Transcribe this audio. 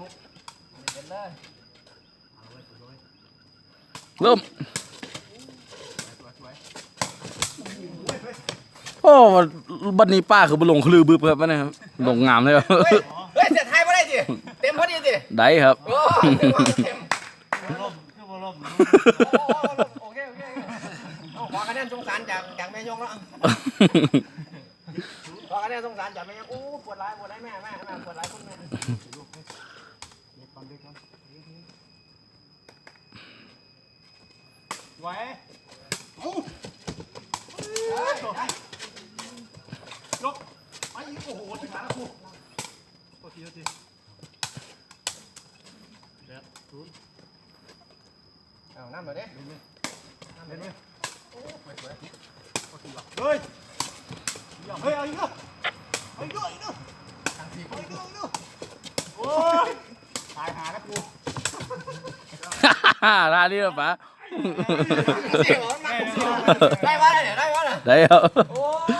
ทุกเห็นเลยเอาไว้สวยเริ่มสวยสวยโอ้บัดนี้ป้าคือบ่ลงคลือบึบครับนะครับลงงามเลยครับเฮ้ยเฮ้ยเสียไทยไม่ได้สิเต็มพอดีสิได้ครับโอ้เต็มเต็มล่มคือบ่ล่มโอเคโอเคเอาขอคะแนนสงสารจากจากแม่ยงแล้วขอคะแนนสงสารจากแม่ยงโอ้ปวดร้ายปวดร้ายแม่แม่แม่ปวดร้ายคุณแม่ เด็กก่อนเด็กก่อน ไหวโอ้ยกไอ้โอ้โหถึงขาแล้วกูโทษทีโทษทีแปดศูนย์เอาน้ำหน่อยดิเล่นไหมเล่นไหมโอ้สวยสวยโทษทีว่ะเฮ้ยเฮ้ยเอาอีกแล้วเอาอีกแล้วอีกแล้วเอาอีกแล้วอีกแล้วโอ้ยตายหาแล้วกูร้านนี้เหรอป้า เสียงมันมาได้ปะได้เนี่ยได้ปะเนี่ยได้ครับ โอ้ย